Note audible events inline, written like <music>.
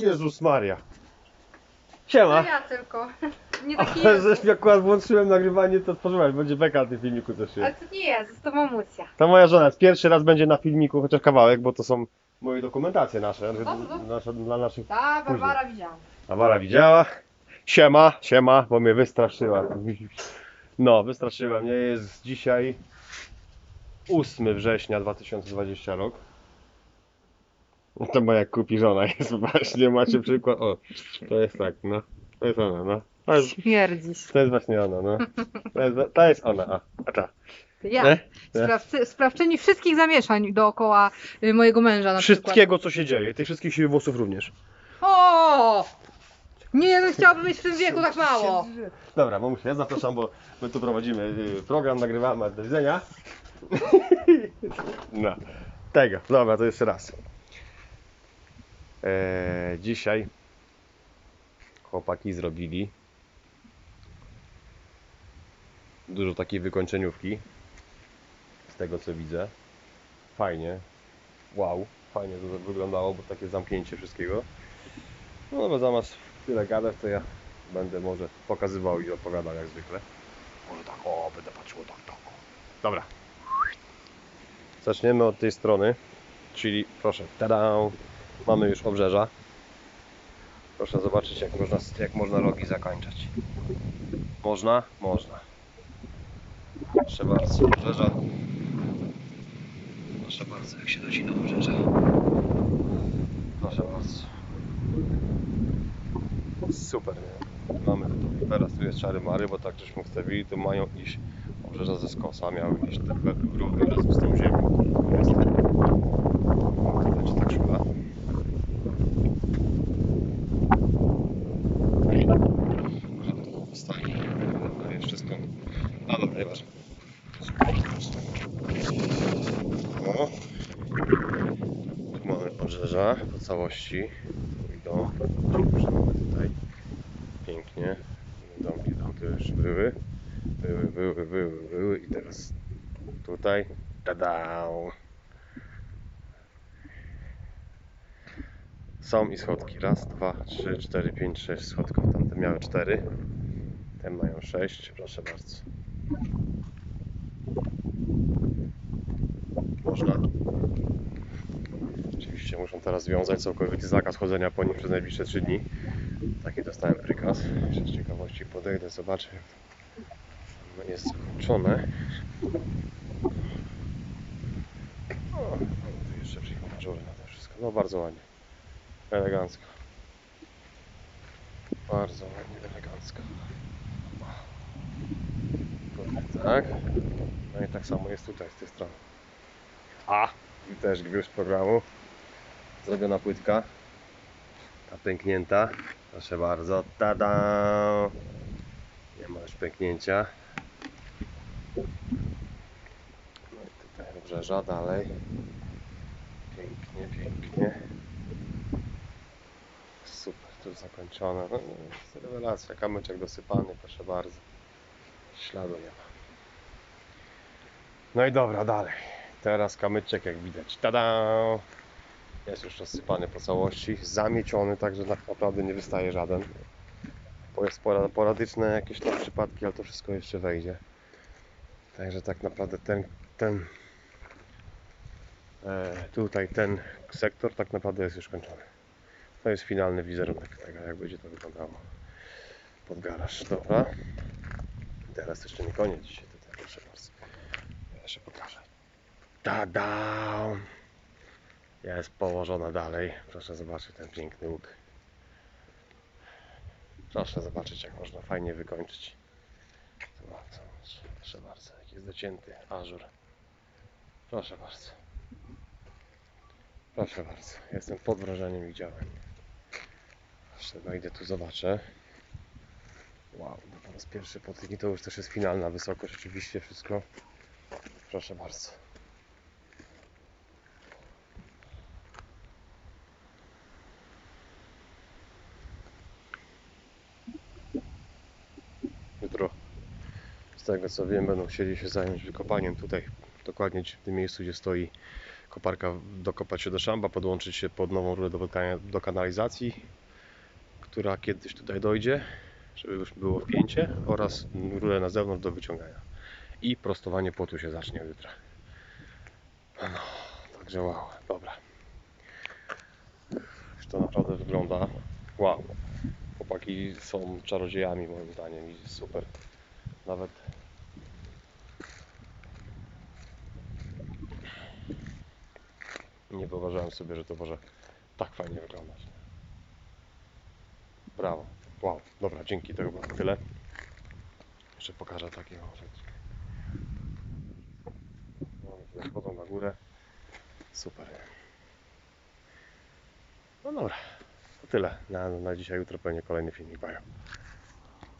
Jezus Maria. To Siema. ja tylko. Nie taki <laughs> Ale Jezus. żeś akurat włączyłem nagrywanie, to otworzyłeś. Będzie beka na tym filmiku też Ale jest. to nie Jezus, to mamusia. To moja żona jest pierwszy raz będzie na filmiku, chociaż kawałek, bo to są moje dokumentacje nasze, Dobrze. nasze dla naszych. Ta, Barbara widziałam. Awara widziała. Siema, siema, bo mnie wystraszyła. No, wystraszyła mnie. Jest dzisiaj 8 września 2020 rok. <laughs> To moja kupi żona jest właśnie, macie przykład. O, to jest tak, no. To jest ona, no. To jest, Śmierdzisz. to jest właśnie ona, no. To jest, to jest ona, a, a ta. Ja. Nie? Sprawcy, sprawczyni wszystkich zamieszań dookoła y, mojego męża na przykład. Wszystkiego, co się dzieje, tych wszystkich sił włosów również. O! Nie, no chciałabym mieć w tym wieku tak mało. Dobra, mamusia, ja zapraszam, bo my tu prowadzimy y, program, nagrywamy, do widzenia. <laughs> No, tego, dobra, to jeszcze raz. Eee, dzisiaj chłopaki zrobili dużo takiej wykończeniówki, z tego co widzę. Fajnie, wow, fajnie to wyglądało, bo takie zamknięcie wszystkiego. No dobra, zamiast tyle gadać, to ja będę może pokazywał i opowiadał jak zwykle. Może tak, o, będę patrzył tak, tak. o. Dobra. Zaczniemy od tej strony, czyli proszę, tada, mamy już obrzeża. Proszę zobaczyć jak można, jak można rogi zakończać. Można? Można. Proszę bardzo, obrzeża. Proszę bardzo, jak się docina obrzeża. Proszę bardzo. Super, nie? Mamy tu, teraz tu jest czary mary, bo tak żeśmy ustawili, tu mają iść obrzeża ze skosa, miały iść tak równy razem z tą ziemią. Jest. To będzie tak szła. Stanie. Dobra, jeszcze skąd? A dobra, nieważne. Tu mamy obrzeża po całości. Idą tutaj. Pięknie. Domki tam tu już były. Były, były, były, były i teraz tutaj. Tada! Są i schodki. Raz, dwa, trzy, cztery, pięć, sześć schodków. Tamte miały cztery. Te mają sześć. Proszę bardzo. Można. Oczywiście muszą teraz związać całkowity zakaz chodzenia po nim przez najbliższe 3 dni. Taki dostałem prykaz. Jeszcze z ciekawości podejdę, zobaczę jak jest zakończone. O, tu jeszcze przyjechał żury na to wszystko. No bardzo ładnie. Elegancko. Bardzo ładnie, elegancko. Tak. No i tak samo jest tutaj z tej strony. A! I też gwóźdź programu. Zrobiona płytka. Ta pęknięta. Proszę bardzo. Tada! Nie ma już pęknięcia. No i tutaj obrzeża dalej. Pięknie, pięknie. Super, tu zakończone. No, jest rewelacja. Kamyczek dosypany, proszę bardzo. Śladu nie ma. No i dobra, dalej. Teraz kamyczek jak widać. Tada! Jest już rozsypany po całości, zamieciony, także tak naprawdę nie wystaje żaden. Bo jest pora- poradyczne jakieś tam przypadki, ale to wszystko jeszcze wejdzie. Także tak naprawdę ten, ten e, tutaj ten sektor tak naprawdę jest już kończony. To jest finalny wizerunek tego, jak będzie to wyglądało pod garaż. Dobra. Teraz jeszcze nie koniec dzisiaj tutaj, proszę bardzo. Ja jeszcze pokażę. Tada! Jest położona dalej. Proszę zobaczyć ten piękny łuk. Proszę zobaczyć jak można fajnie wykończyć. Proszę bardzo, jak jest docięty ażur. Proszę bardzo. Proszę bardzo, jestem pod wrażeniem widziałem. Jeszcze wejdę tu, zobaczę. Wow, no po raz pierwszy po tych to już też jest finalna wysokość, oczywiście wszystko. Proszę bardzo. Jutro, z tego co wiem, będą chcieli się zająć wykopaniem tutaj, dokładnie w tym miejscu, gdzie stoi koparka dokopać się do szamba, podłączyć się pod nową rurę do, do kanalizacji, która kiedyś tutaj dojdzie, żeby już było wpięcie oraz rurę na zewnątrz do wyciągania. I prostowanie płotu się zacznie jutra. No, także wow, dobra. Już to naprawdę wygląda wow. Chłopaki są czarodziejami moim zdaniem i super. Nawet nie wyobrażałem sobie, że to może tak fajnie wyglądać. Brawo. Wow. Dobra, dzięki. Tego było tyle. Jeszcze pokażę. No, tutaj Wchodzą na górę. Super. No dobra. To tyle. Na, na dzisiaj, jutro pewnie kolejny filmik. Bye.